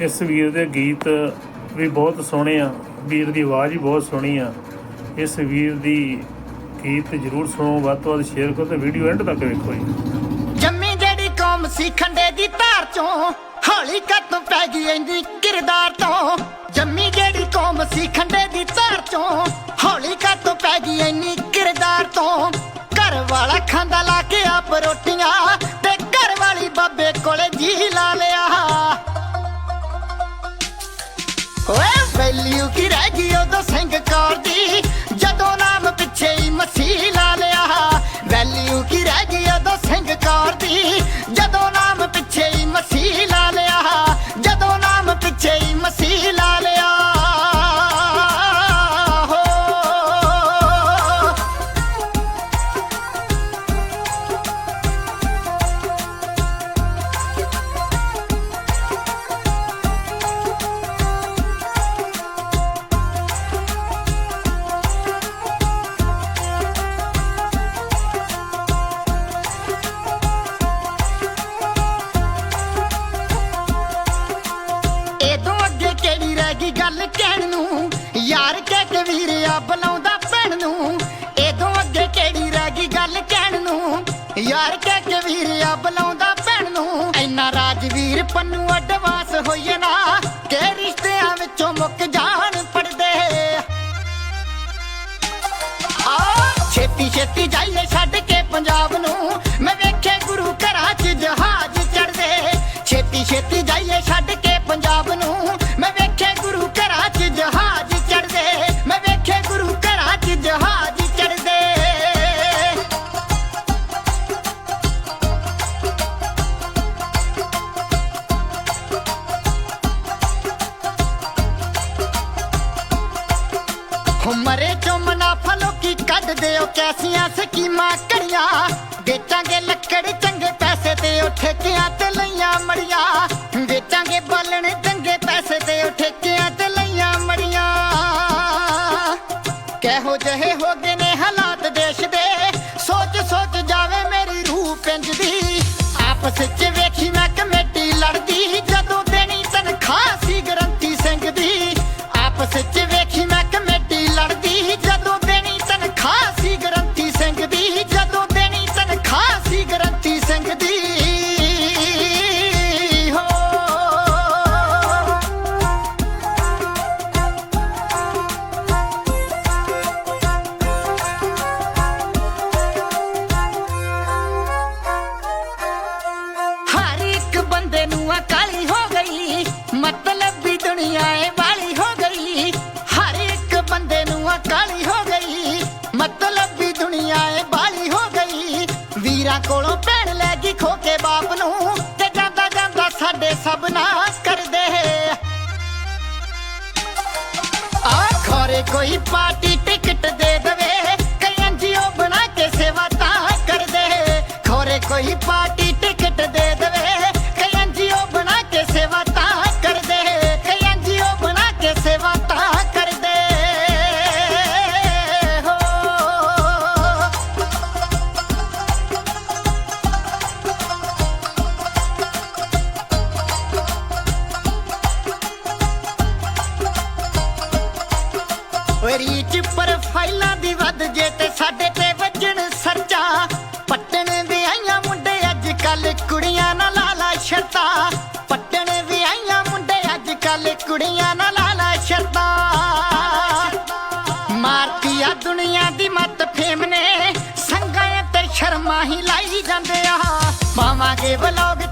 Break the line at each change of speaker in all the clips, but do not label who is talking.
ਇਸ ਵੀਰ ਦੇ ਗੀਤ ਵੀ ਬਹੁਤ ਸੋਹਣੇ ਆ। ਵੀਰ ਦੀ ਆਵਾਜ਼ ਵੀ ਬਹੁਤ ਸੋਹਣੀ ਆ। ਇਸ ਵੀਰ ਦੀ ਗੀਤ ਜਰੂਰ ਸੁਣੋ, ਵੱਧ ਤੋਂ ਵੱਧ ਸ਼ੇਅਰ ਕਰੋ ਤੇ ਵੀਡੀਓ ਐਂਡ ਤੱਕ ਵੇਖੋ ਜੀ।
ਜੰਮੀ ਜਿਹੜੀ ਕੌਮ ਸੀ ਖੰਡੇ ਦੀ ਧਾਰ ਚੋਂ, ਹੌਲੀ ਕੱਤ ਪੈ ਗਈ ਇੰਦੀ ਕਿਰਦਾਰ ਤੋਂ। ਜੰਮੀ ਜਿਹੜੀ ਕੌਮ ਸੀ ਯਾਰ ਬੁਲਾਉਂਦਾ ਭੈਣ ਨੂੰ। ਇਦੋਂ ਅੱਗੇ ਕਿਹੜੀ ਰਹਿ ਗਈ ਗੱਲ ਕਹਿਣ ਨੂੰ? ਯਾਰ ਕਹਿ ਕੇ ਵੀਰ ਬੁਲਾਉਂਦਾ ਭੈਣ ਨੂੰ। ਇੰਨਾ ਰਾਜਵੀਰ ਪੰਨੂ ਐਡਵਾਂਸ ਹੋਈਏ ਨਾ, ਕਿ ਰਿਸ਼ਤਿਆਂ ਵਿੱਚੋਂ ਮੁੱਕ ਜਾਣ ਪੜਦੇ। ਆ, ਛੇਤੀ ਛੇਤੀ ਜਾਈਏ ਛੱਡ ਕੇ ਪੰਜਾਬ ਨੂੰ। ਮੈਂ ਵੇਖੇ ਗੁਰੂ ਘਰਾਂ 'ਚ ਜਹਾਜ਼ ਚੜਦੇ ਛੇਤੀ ਛੇਤੀ ਜਾਈਏ ਛੱਡ ਕੇ ਲੋਕੀ ਕੱਢਦੇ ਕੈਸੀਆਂ ਸਕੀਮਾਂ ਕੜੀਆਂ ਵੇਚਾਂਗੇ ਲੱਕੜ ਚੰਗੇ ਪੈਸੇ ਤੇ ਉਹ ਠੇਕਿਆਂ ਤੇ ਲਈਆਂ ਮੜੀਆਂ। ਵੇਚਾਂਗੇ ਬਾਲਣ ਚੰਗੇ ਪੈਸੇ ਤੇ ਉਹ ਠੇਕਿਆਂ ਤੇ ਲਈਆਂ ਮੜੀਆਂ। ਕਿਹੋ ਜਿਹੇ ਹੋ ਗਏ ਨੇ ਹਾਲਾਤ ਦੇਸ਼ ਦੇ। ਸੋਚ ਸੋਚ ਜਾਵੇ ਮੇਰੀ ਰੂਹ ਪਿੰਜਦੀ ਆਪਸ ਬੰਦੇ ਨੂੰ ਅਕਾਲੀ ਹੋ ਗਈ। ਮਤਲਬ ਵੀ ਦੁਨੀਆ ਏ ਵਾਲੀ ਹੋ ਗਈ। ਹਰ ਇੱਕ ਬੰਦੇ ਨੂੰ ਅਕਾਲੀ ਹੋ ਗਈ। ਮਤਲਬ ਵੀ ਦੁਨੀਆ ਏ ਵਾਲੀ ਹੋ ਗਈ। ਵੀਰਾਂ ਕੋਲੋਂ ਭੈਣ ਲੈ ਗਈ ਖੋ ਕੇ ਬਾਪ ਨੂੰ ਤੇ ਜਾਂਦਾ ਜਾਂਦਾ ਸਾਡੇ ਸਭ ਨਾਸ ਕਰਦੇ ਆ ਖੋਰੇ ਕੋਈ ਪਾਰਟੀ ਟਿਕਟ ਦੇ ਦਵੇ। ਕਈ ਐਨਜੀਓ ਬਣਾ ਕੇ ਸੇਵਾ ਤਾਂ ਕਰਦੇ ਖੋਰੇ ਕੋਈ ਪਾਰਟੀ ਟਿਕਟ ਦੇ ਦਵੇ। ਓਏ ਪ੍ਰੋਫਾਈਲਾਂ ਦੀ ਵੱਧ ਜੇ ਤੇ ਸਾਡੇ ਤੇ ਵੱਜਣ ਸਰਚਾ ਪੱਟਣ ਵੀ ਆਈਆਂ ਮੁੰਡੇ ਅੱਜ ਕੱਲ ਕੁੜੀਆਂ ਨਾਲ ਲਾਲਾ ਸ਼ਰਤਾ। ਪੱਟਣ ਵੀ ਆਈਆਂ ਮੁੰਡੇ ਅੱਜ ਕੱਲ ਕੁੜੀਆਂ ਨਾਲ ਲਾਲਾ ਸ਼ਰਤਾ। ਮਾਰਤੀ ਆ ਦੁਨੀਆ ਦੀ ਮਤ ਫੇਮ ਨੇ, ਸੰਗਾਂ ਤੇ ਸ਼ਰਮਾ ਹੀ ਲਾਈ ਜਾਂਦੇ ਆ। ਪਾਵਾਂਗੇ ਵਲੌਗ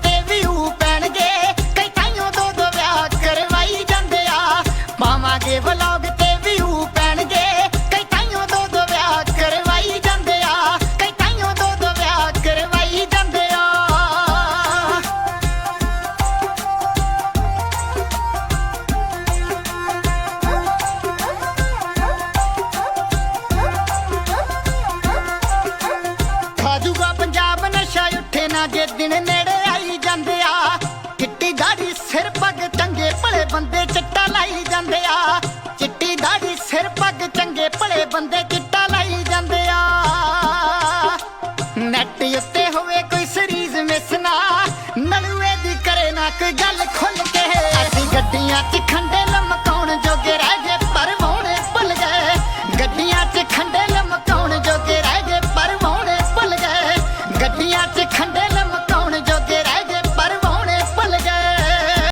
ਨੈਟ ਗੱਲ ਖੁੱਲ ਕੇ। ਅਸੀਂ ਗੱਡੀਆਂ 'ਚ ਖੰਡੇ